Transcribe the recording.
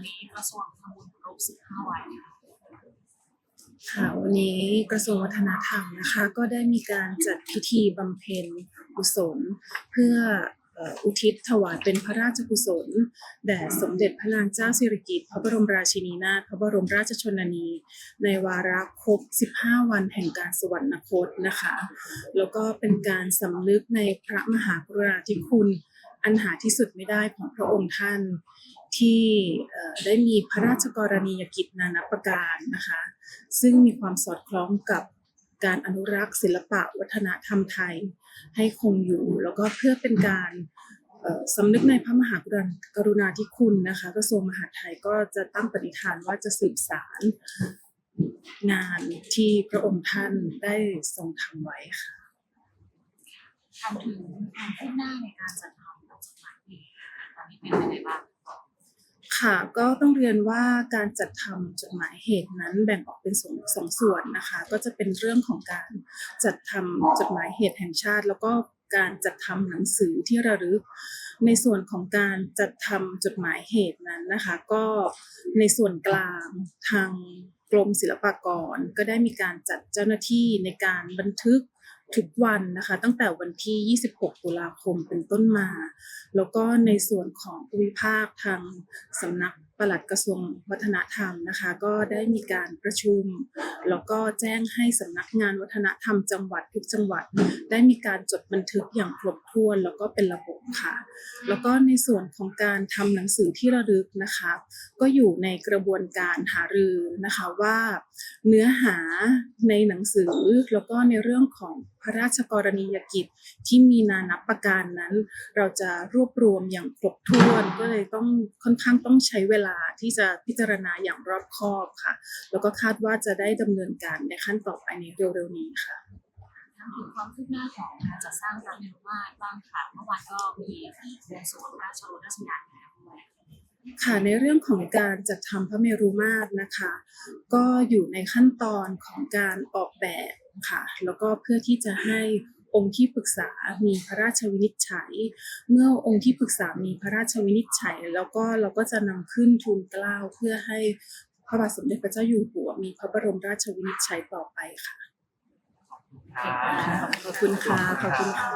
ันนี้กระทรวงทำบุญครบ15 วันค่ะค่ะวันนี้กระทรวงวัฒนธรรมนะคะก็ได้มีการจัดพิธีบำเพ็ญกุศล เพื่อเอ่ออุทิศถวายเป็นพระราชกุศลแด่สมเด็จพระนางเจ้าสิริกิติ์พระบรมราชินีนาถพระบรมราชชนนี ในวาระครบ 15 วันแห่งการสวรรคตนะคะ แล้วก็เป็นการสำนึกในพระมหากรุณาธิคุณ อันหาที่สุดไม่ได้ของพระองค์ท่านที่ได้มีพระราชกรณียกิจนานับประการนะคะซึ่งมีความสอดคล้องกับการอนุรักษ์ศิลปะวัฒนธรรมไทยให้คงอยู่ แล้วก็เพื่อเป็นการสำนึกในพระมหากรุณากรุณาธิคุณนะคะกระทรวงมหาดไทยก็จะตั้งปณิธานว่าจะสืบสารงานที่พระองค์ท่านได้ทรงทำไว้ค่ะ ทำถึงความคืบหน้าในการจัดทำจดหมายเหตุตอนนี้เป็นยังไงบ้างค่ะก็ต้องเรียนว่าการจัดทำจดหมายเหตุนั้นแบ่งออกเป็นสองสองส่วนนะคะ ก็จะเป็นเรื่องของการจัดทำจดหมายเหตุแห่งชาติ แล้วก็การจัดทำหนังสือที่ระลึก ในส่วนของการจัดทำจดหมายเหตุนั้นนะคะ ก็ในส่วนกลางทางกรมศิลปากร ก็ได้มีการจัดเจ้าหน้าที่ในการบันทึก ทุกวันนะคะ ตั้งแต่วันที่ 26 ตุลาคมเป็นต้นมา แล้วก็ในส่วนของภูมิภาคทางสำนักปลัดกระทรวงวัฒนธรรมนะคะ ก็ได้มีการประชุม แล้วก็แจ้งให้สำนักงานวัฒนธรรมจังหวัดทุกจังหวัด ได้มีการจดบันทึกอย่างครบถ้วน แล้วก็เป็นระบบ ค่ะ แล้วก็ในส่วนของการทำหนังสือที่ระลึกนะคะ ก็อยู่ในกระบวนการหารือนะคะว่าเนื้อหาในหนังสือแล้วก็ในเรื่องของพระราชกรณียกิจที่มีนานับประการนั้น เราจะรวบรวมอย่างครบถ้วนก็เลยต้องค่อนข้างต้องใช้เวลาที่จะพิจารณาอย่างรอบคอบค่ะ แล้วก็คาดว่าจะได้ดำเนินการในขั้นต่อไปในเร็วๆนี้ค่ะ ทำถึงความคืบหน้าของการจัดสร้างพระเมรุมาตรบ้างค่ะเมื่อวานก็มีวงสวงราชโอรสยานด้วยค่ะในเรื่องของการจัดทำพระเมรุมาตรนะคะ ก็อยู่ในขั้นตอนของการออกแบบค่ะแล้วก็เพื่อที่จะให้องค์ที่ปรึกษามีพระราชวินิจฉัย เมื่อองค์ที่ปรึกษามีพระราชวินิจฉัย แล้วก็เราก็จะนำขึ้นทูลเกล้าเพื่อให้พระบาทสมเด็จพระเจ้าอยู่หัวมีพระบรมราชวินิจฉัยต่อไปค่ะ ขอบคุณค่ะขอบคุณค่ะ